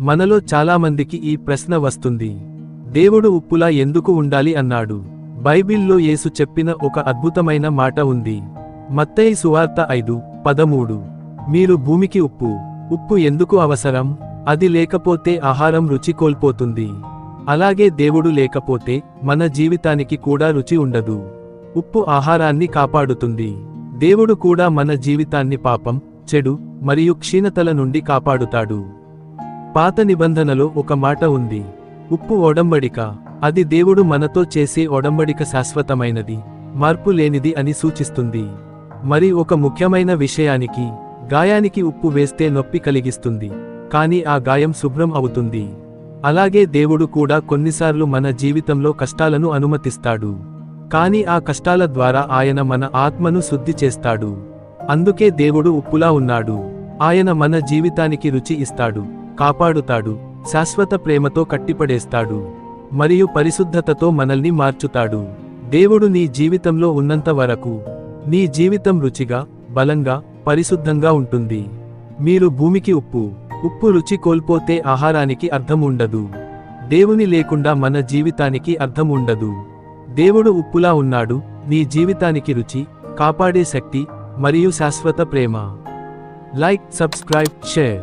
మనలో చాలామందికి ఈ ప్రశ్న వస్తుంది. దేవుడు ఉప్పులా ఎందుకు ఉండాలి అన్నాడు. బైబిల్లో యేసు చెప్పిన ఒక అద్భుతమైన మాట ఉంది. మత్తయి సువార్త ఐదు పదమూడు. మీరు భూమికి ఉప్పు ఉప్పు ఎందుకు అవసరం? అది లేకపోతే ఆహారం రుచి కోల్పోతుంది. అలాగే దేవుడు లేకపోతే మన జీవితానికి కూడా రుచి ఉండదు. ఉప్పు ఆహారాన్ని కాపాడుతుంది. దేవుడు కూడా మన జీవితాన్ని పాపం చెడు మరియు క్షీణతల నుండి కాపాడుతాడు. పాత నిబంధనలో ఒక మాట ఉంది. ఉప్పు ఒడంబడిక. అది దేవుడు మనతో చేసే ఒడంబడిక శాశ్వతమైనది. మార్పు లేనిది అని సూచిస్తుంది. మరి ఒక ముఖ్యమైన విషయానికి గాయానికి ఉప్పు వేస్తే నొప్పి కలిగిస్తుంది. కానీ ఆ గాయం శుభ్రం అవుతుంది. అలాగే దేవుడు కూడా కొన్నిసార్లు మన జీవితంలో కష్టాలను అనుమతిస్తాడు. కానీ ఆ కష్టాల ద్వారా ఆయన మన ఆత్మను శుద్ధి చేస్తాడు. అందుకే దేవుడు ఉప్పులా ఉన్నాడు. ఆయన మన జీవితానికి రుచి ఇస్తాడు. కాపాడుతాడు శాశ్వత ప్రేమతో కట్టిపడేస్తాడు మరియు పరిశుద్ధతతో మనల్ని మార్చుతాడు. దేవుడు నీ జీవితంలో ఉన్నంత వరకు నీ జీవితం రుచిగా బలంగా పరిశుద్ధంగా ఉంటుంది. మీరు భూమికి ఉప్పు ఉప్పు రుచి కోల్పోతే ఆహారానికి అర్థం ఉండదు. దేవుని లేకుండా మన జీవితానికి అర్థం ఉండదు. దేవుడు ఉప్పులా ఉన్నాడు నీ జీవితానికి రుచి కాపాడే శక్తి మరియు శాశ్వత ప్రేమ. Like subscribe share.